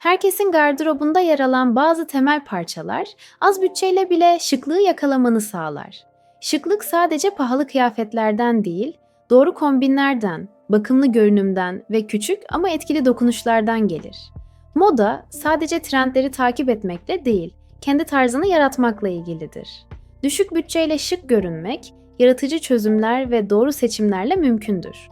Herkesin gardırobunda yer alan bazı temel parçalar az bütçeyle bile şıklığı yakalamanı sağlar. Şıklık sadece pahalı kıyafetlerden değil, doğru kombinlerden, bakımlı görünümden ve küçük ama etkili dokunuşlardan gelir. Moda sadece trendleri takip etmekle değil, kendi tarzını yaratmakla ilgilidir. Düşük bütçeyle şık görünmek, yaratıcı çözümler ve doğru seçimlerle mümkündür.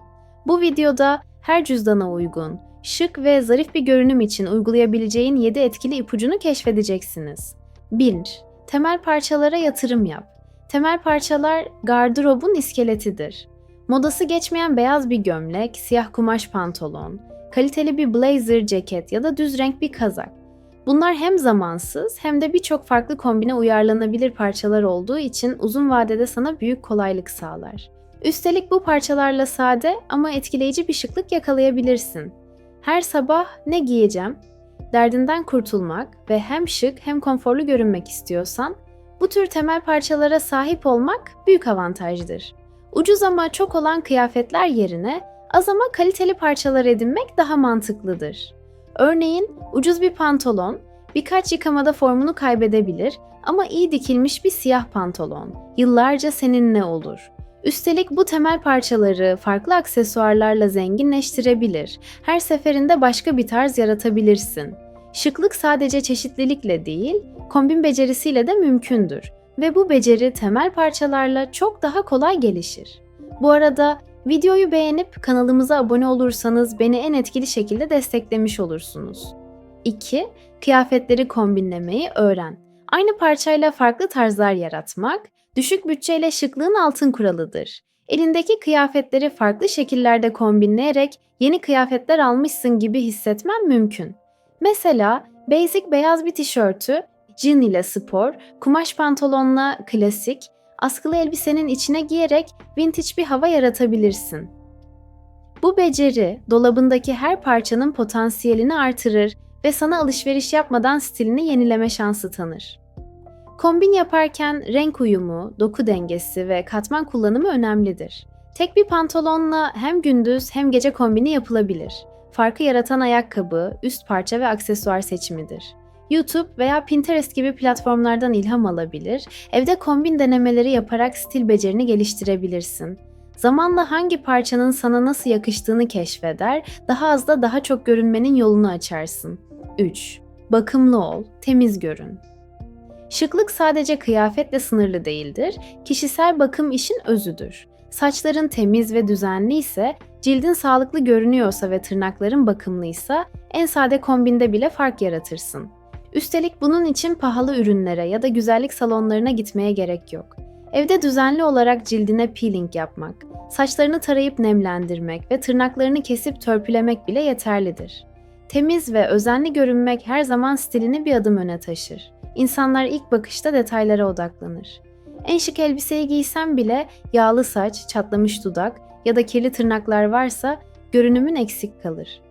Bu videoda her cüzdana uygun, şık ve zarif bir görünüm için uygulayabileceğin 7 etkili ipucunu keşfedeceksiniz. 1. Temel parçalara yatırım yap. Temel parçalar gardırobun iskeletidir. Modası geçmeyen beyaz bir gömlek, siyah kumaş pantolon, kaliteli bir blazer ceket ya da düz renk bir kazak. Bunlar hem zamansız hem de birçok farklı kombine uyarlanabilir parçalar olduğu için uzun vadede sana büyük kolaylık sağlar. Üstelik bu parçalarla sade ama etkileyici bir şıklık yakalayabilirsin. Her sabah ne giyeceğim? Derdinden kurtulmak ve hem şık hem konforlu görünmek istiyorsan bu tür temel parçalara sahip olmak büyük avantajdır. Ucuz ama çok olan kıyafetler yerine az ama kaliteli parçalar edinmek daha mantıklıdır. Örneğin ucuz bir pantolon birkaç yıkamada formunu kaybedebilir ama iyi dikilmiş bir siyah pantolon yıllarca seninle olur. Üstelik bu temel parçaları farklı aksesuarlarla zenginleştirebilir. Her seferinde başka bir tarz yaratabilirsin. Şıklık sadece çeşitlilikle değil, kombin becerisiyle de mümkündür ve bu beceri temel parçalarla çok daha kolay gelişir. Bu arada videoyu beğenip kanalımıza abone olursanız beni en etkili şekilde desteklemiş olursunuz. 2. Kıyafetleri kombinlemeyi öğren. Aynı parçayla farklı tarzlar yaratmak, düşük bütçeyle şıklığın altın kuralıdır. Elindeki kıyafetleri farklı şekillerde kombinleyerek yeni kıyafetler almışsın gibi hissetmen mümkün. Mesela basic beyaz bir tişörtü jean ile spor, kumaş pantolonla klasik, askılı elbisenin içine giyerek vintage bir hava yaratabilirsin. Bu beceri dolabındaki her parçanın potansiyelini artırır ve sana alışveriş yapmadan stilini yenileme şansı tanır. Kombin yaparken renk uyumu, doku dengesi ve katman kullanımı önemlidir. Tek bir pantolonla hem gündüz hem gece kombini yapılabilir. Farkı yaratan ayakkabı, üst parça ve aksesuar seçimidir. YouTube veya Pinterest gibi platformlardan ilham alabilir, evde kombin denemeleri yaparak stil becerini geliştirebilirsin. Zamanla hangi parçanın sana nasıl yakıştığını keşfeder, daha az da daha çok görünmenin yolunu açarsın. 3. Bakımlı ol, temiz görün. Şıklık sadece kıyafetle sınırlı değildir, kişisel bakım işin özüdür. Saçların temiz ve düzenli ise, cildin sağlıklı görünüyorsa ve tırnakların bakımlıysa en sade kombinde bile fark yaratırsın. Üstelik bunun için pahalı ürünlere ya da güzellik salonlarına gitmeye gerek yok. Evde düzenli olarak cildine peeling yapmak, saçlarını tarayıp nemlendirmek ve tırnaklarını kesip törpülemek bile yeterlidir. Temiz ve özenli görünmek her zaman stilini bir adım öne taşır. İnsanlar ilk bakışta detaylara odaklanır. En şık elbiseyi giysen bile yağlı saç, çatlamış dudak ya da kirli tırnaklar varsa görünümün eksik kalır.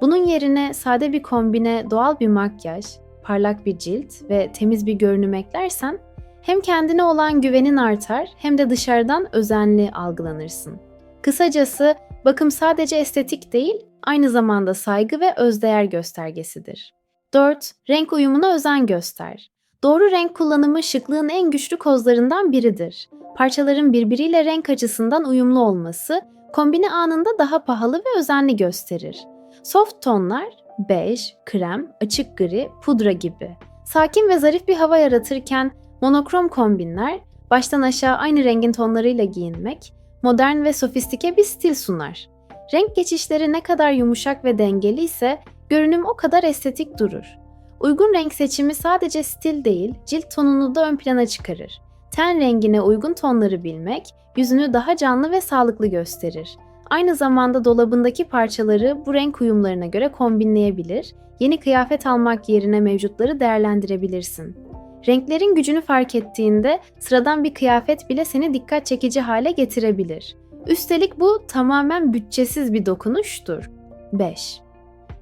Bunun yerine sade bir kombine doğal bir makyaj, parlak bir cilt ve temiz bir görünüm eklersen hem kendine olan güvenin artar hem de dışarıdan özenli algılanırsın. Kısacası bakım sadece estetik değil, aynı zamanda saygı ve özdeğer göstergesidir. 4. Renk uyumuna özen göster. Doğru renk kullanımı şıklığın en güçlü kozlarından biridir. Parçaların birbiriyle renk açısından uyumlu olması, kombini anında daha pahalı ve özenli gösterir. Soft tonlar, bej, krem, açık gri, pudra gibi. Sakin ve zarif bir hava yaratırken monokrom kombinler, baştan aşağı aynı rengin tonlarıyla giyinmek, modern ve sofistike bir stil sunar. Renk geçişleri ne kadar yumuşak ve dengeli ise görünüm o kadar estetik durur. Uygun renk seçimi sadece stil değil, cilt tonunu da ön plana çıkarır. Ten rengine uygun tonları bilmek, yüzünü daha canlı ve sağlıklı gösterir. Aynı zamanda dolabındaki parçaları bu renk uyumlarına göre kombinleyebilir, yeni kıyafet almak yerine mevcutları değerlendirebilirsin. Renklerin gücünü fark ettiğinde sıradan bir kıyafet bile seni dikkat çekici hale getirebilir. Üstelik bu tamamen bütçesiz bir dokunuştur. 5.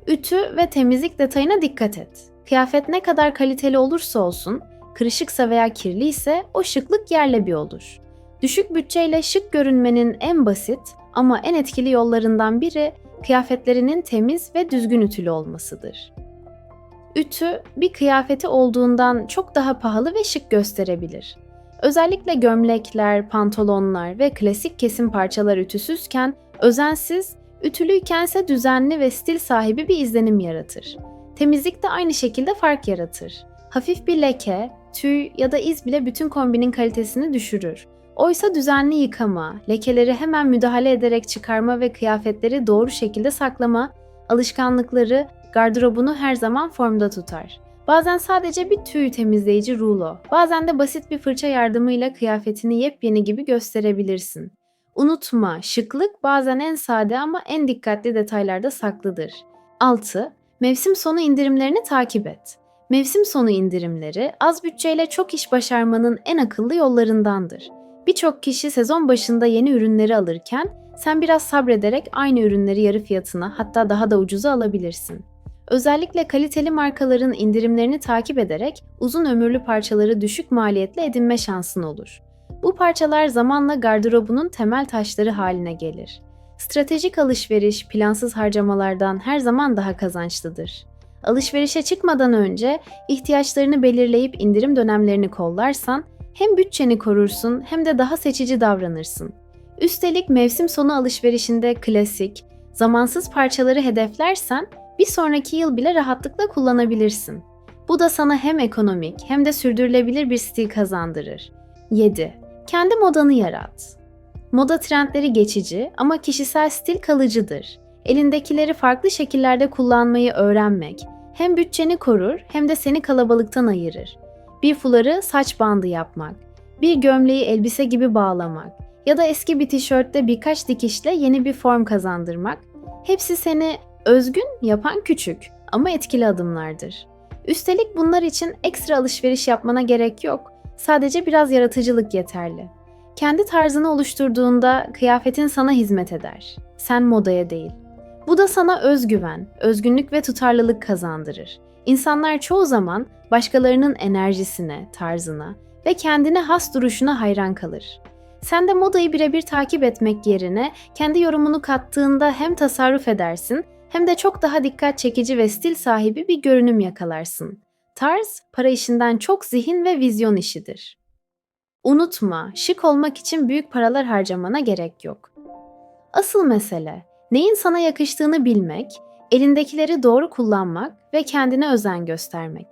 Ütü ve temizlik detayına dikkat et. Kıyafet ne kadar kaliteli olursa olsun, kırışıksa veya kirli ise o şıklık yerle bir olur. Düşük bütçeyle şık görünmenin en basit ama en etkili yollarından biri kıyafetlerinin temiz ve düzgün ütülü olmasıdır. Ütü bir kıyafeti olduğundan çok daha pahalı ve şık gösterebilir. Özellikle gömlekler, pantolonlar ve klasik kesim parçalar ütüsüzken özensiz, ütülüykense düzenli ve stil sahibi bir izlenim yaratır. Temizlik de aynı şekilde fark yaratır. Hafif bir leke, tüy ya da iz bile bütün kombinin kalitesini düşürür. Oysa düzenli yıkama, lekeleri hemen müdahale ederek çıkarma ve kıyafetleri doğru şekilde saklama alışkanlıkları gardırobunu her zaman formda tutar. Bazen sadece bir tüy temizleyici rulo, bazen de basit bir fırça yardımıyla kıyafetini yepyeni gibi gösterebilirsin. Unutma, şıklık bazen en sade ama en dikkatli detaylarda saklıdır. 6. Mevsim sonu indirimlerini takip et. Mevsim sonu indirimleri az bütçeyle çok iş başarmanın en akıllı yollarındandır. Birçok kişi sezon başında yeni ürünleri alırken sen biraz sabrederek aynı ürünleri yarı fiyatına hatta daha da ucuza alabilirsin. Özellikle kaliteli markaların indirimlerini takip ederek uzun ömürlü parçaları düşük maliyetle edinme şansın olur. Bu parçalar zamanla gardırobunun temel taşları haline gelir. Stratejik alışveriş plansız harcamalardan her zaman daha kazançlıdır. Alışverişe çıkmadan önce ihtiyaçlarını belirleyip indirim dönemlerini kollarsan hem bütçeni korursun hem de daha seçici davranırsın. Üstelik mevsim sonu alışverişinde klasik, zamansız parçaları hedeflersen bir sonraki yıl bile rahatlıkla kullanabilirsin. Bu da sana hem ekonomik hem de sürdürülebilir bir stil kazandırır. 7. Kendi modanı yarat. Moda trendleri geçici ama kişisel stil kalıcıdır. Elindekileri farklı şekillerde kullanmayı öğrenmek hem bütçeni korur hem de seni kalabalıktan ayırır. Bir fuları saç bandı yapmak, bir gömleği elbise gibi bağlamak ya da eski bir tişörtte birkaç dikişle yeni bir form kazandırmak hepsi seni özgün yapan küçük ama etkili adımlardır. Üstelik bunlar için ekstra alışveriş yapmana gerek yok. Sadece biraz yaratıcılık yeterli. Kendi tarzını oluşturduğunda kıyafetin sana hizmet eder. Sen modaya değil. Bu da sana özgüven, özgünlük ve tutarlılık kazandırır. İnsanlar çoğu zaman başkalarının enerjisine, tarzına ve kendine has duruşuna hayran kalır. Sen de modayı birebir takip etmek yerine kendi yorumunu kattığında hem tasarruf edersin hem de çok daha dikkat çekici ve stil sahibi bir görünüm yakalarsın. Tarz, para işinden çok zihin ve vizyon işidir. Unutma, şık olmak için büyük paralar harcamana gerek yok. Asıl mesele, neyin sana yakıştığını bilmek, elindekileri doğru kullanmak ve kendine özen göstermek.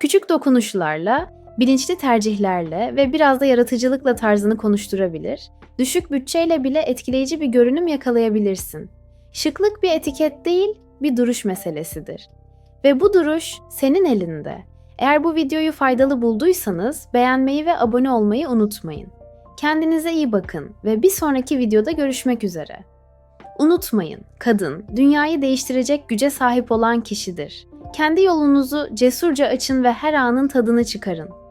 Küçük dokunuşlarla, bilinçli tercihlerle ve biraz da yaratıcılıkla tarzını konuşturabilir, düşük bütçeyle bile etkileyici bir görünüm yakalayabilirsin. Şıklık bir etiket değil, bir duruş meselesidir. Ve bu duruş senin elinde. Eğer bu videoyu faydalı bulduysanız beğenmeyi ve abone olmayı unutmayın. Kendinize iyi bakın ve bir sonraki videoda görüşmek üzere. Unutmayın, kadın dünyayı değiştirecek güce sahip olan kişidir. Kendi yolunuzu cesurca açın ve her anın tadını çıkarın.